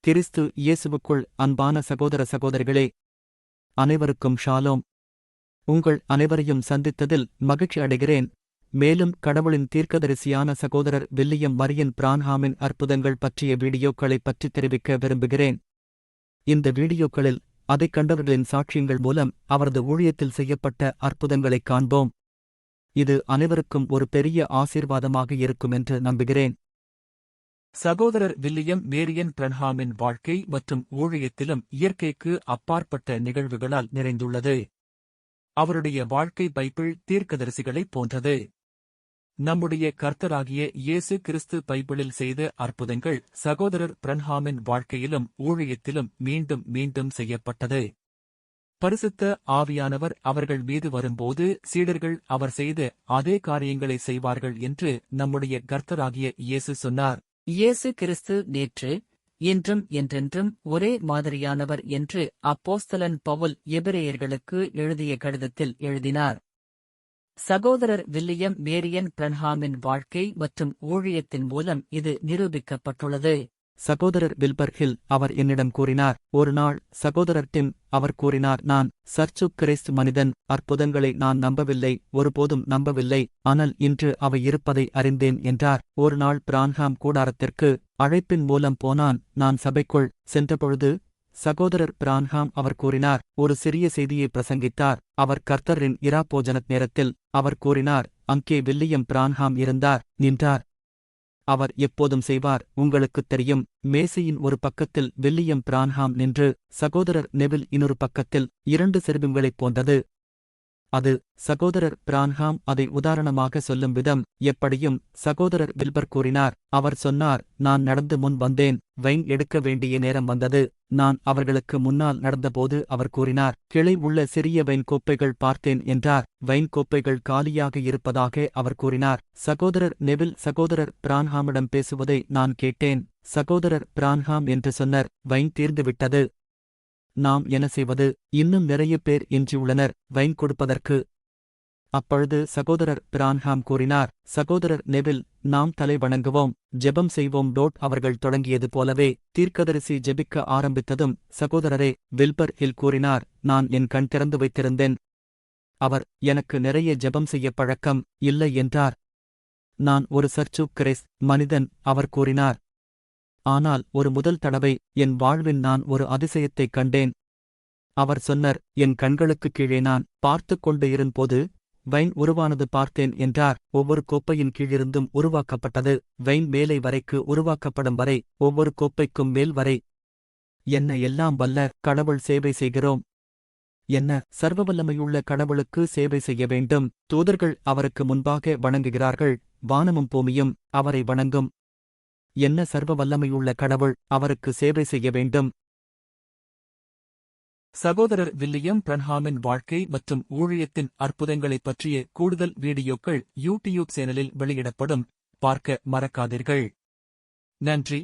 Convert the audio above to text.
கிறிஸ்து இயேசுவுக்குள் அன்பான சகோதர சகோதரிகளே அனைவருக்கும் ஷாலோம். உங்கள் அனைவரையும் சந்தித்ததில் மகிழ்ச்சி அடைகிறேன். மேலும் கடவுளின் தீர்க்கதரிசியான சகோதரர் வில்லியம் மரியன் பிரான்ஹாமின் அற்புதங்கள் பற்றிய வீடியோக்களைப் பற்றி தெரிவிக்க விரும்புகிறேன். இந்த வீடியோக்களில் அதைக் கண்டவர்களின் சாட்சியங்கள் மூலம் அவரது ஊழியத்தில் செய்யப்பட்ட அற்புதங்களைக் காண்போம். இது அனைவருக்கும் ஒரு பெரிய ஆசீர்வாதமாக இருக்கும் என்று நம்புகிறேன். சகோதரர் வில்லியம் மேரியன் பிரன்ஹாமின் வாழ்க்கை மற்றும் ஊழியத்திலும் இயற்கைக்கு அப்பாற்பட்ட நிகழ்வுகளால் நிறைந்துள்ளது. அவருடைய வாழ்க்கை பைபிள் தீர்க்கதரிசிகளைப் போன்றது. நம்முடைய கர்த்தராகிய இயேசு கிறிஸ்து பைபிளில் செய்த அற்புதங்கள் சகோதரர் பிரன்ஹாமின் வாழ்க்கையிலும் ஊழியத்திலும் மீண்டும் மீண்டும் செய்யப்பட்டது. பரிசுத்த ஆவியானவர் அவர்கள் மீது வரும்போது சீடர்கள் அவர் செய்த அதே காரியங்களை செய்வார்கள் என்று நம்முடைய கர்த்தராகிய இயேசு சொன்னார். இயேசு கிறிஸ்து நேற்று இன்றும் என்றென்றும் ஒரே மாதிரியானவர் என்று அப்போஸ்தலன் பவுல் எபிரேயர்களுக்கு எழுதிய கடிதத்தில் எழுதினார். சகோதரர் வில்லியம் மேரியன் பிரன்ஹாமின் வாழ்க்கை மற்றும் ஊழியத்தின் மூலம் இது நிரூபிக்கப்பட்டுள்ளது. சகோதரர் வில்பர் ஹில் அவர் என்னிடம் கூறினார் ஒரு நாள் சகோதரர் டிம் அவர் கூறினார் நான் சர்ச்சு கிரைஸ்ட் மனிதன் அற்புதங்களை நான் நம்பவில்லை ஒருபோதும் நம்பவில்லை ஆனால் இன்று அவை இருப்பதை அறிந்தேன் என்றார். ஒரு நாள் பிரான்ஹாம் கூடாரத்திற்கு அழைப்பின் மூலம் போனான் நான் சபைக்குள் சென்றபொழுது சகோதரர் பிரான்ஹாம் அவர் கூறினார் ஒரு சிறிய செய்தியை பிரசங்கித்தார் அவர் கர்த்தரின் இராப்போஜன நேரத்தில் அவர் கூறினார் அங்கே வில்லியம் பிரான்ஹாம் இருந்தார் நின்றார். அவர் எப்போதும் செய்வார். உங்களுக்குத் தெரியும் மேசையின் ஒரு பக்கத்தில் வில்லியம் பிரான்ஹாம் நின்று சகோதரர் நெவில் இன்னொரு பக்கத்தில் இரண்டு செருபிங்களைப் போன்றது. அது சகோதரர் பிரான்ஹாம் அதை உதாரணமாக சொல்லும் விதம் எப்படியும் சகோதரர் வில்பர் கூறினார் அவர் சொன்னார் நான் நடந்து முன் வந்தேன் வைன் எடுக்க வேண்டிய நேரம் வந்தது நான் அவர்களுக்கு முன்னால் நடந்தபோது அவர் கூறினார் கிளை உள்ள சிறிய வைன் கோப்பைகள் பார்த்தேன் என்றார் வைன் கோப்பைகள் காலியாக இருப்பதாக அவர் கூறினார் சகோதரர் நெவில் சகோதரர் பிரான்ஹாமிடம் பேசுவதை நான் கேட்டேன் சகோதரர் பிரான்ஹாம் என்று சொன்னர் வைன் தீர்ந்துவிட்டது நாம் என்ன செய்வது? இன்னும் நிறைய பேர் எஞ்சியுள்ளனர் வைன் கொடுப்பதற்கு. அப்பொழுது சகோதரர் பிரான்ஹாம் கூறினார் சகோதரர் நெவில் நாம் தலை வணங்குவோம் ஜெபம் செய்வோம். டோட் அவர்கள் தொடங்கியது போலவே தீர்க்கதரிசி ஜெபிக்க ஆரம்பித்ததும் சகோதரரே வில்பர் ஹில் கூறினார் நான் என் கண் திறந்து வைத்திருந்தேன். அவர் எனக்கு நிறைய ஜெபம் செய்ய பழக்கம் இல்லை என்றார். நான் ஒரு சர்ச்சு கிரைஸ் மனிதன் அவர் கூறினார். ஆனால் ஒரு முதல் தடவை என் வாழ்வில் நான் ஒரு அதிசயத்தைக் கண்டேன். அவர் சொன்னர் என் கண்களுக்குக் கீழே நான் பார்த்துக் கொண்டு இருந்தபோது வைன் உருவானது பார்த்தேன் என்றார். ஒவ்வொரு கோப்பையின் கீழிருந்தும் உருவாக்கப்பட்டது வைன் மேலை வரைக்கு உருவாக்கப்படும் வரை ஒவ்வொரு கோப்பைக்கும் மேல் வரை. என்ன எல்லாம் வல்ல கடவுள் சேவை செய்கிறோம். என்ன சர்வவல்லமையுள்ள கடவுளுக்கு சேவை செய்ய வேண்டும். தூதர்கள் அவருக்கு முன்பாக வணங்குகிறார்கள். வானமும் பூமியும் அவரை வணங்கும். என்ன சர்வ வல்லமையுள்ள கடவுள் அவருக்கு சேவை செய்ய வேண்டும்? சகோதரர் வில்லியம் பிரன்ஹாமின் வாழ்க்கை மற்றும் ஊழியத்தின் அற்புதங்களைப் பற்றிய கூடுதல் வீடியோக்கள் யூடியூப் சேனலில் வெளியிடப்படும். பார்க்க மறக்காதீர்கள். நன்றி.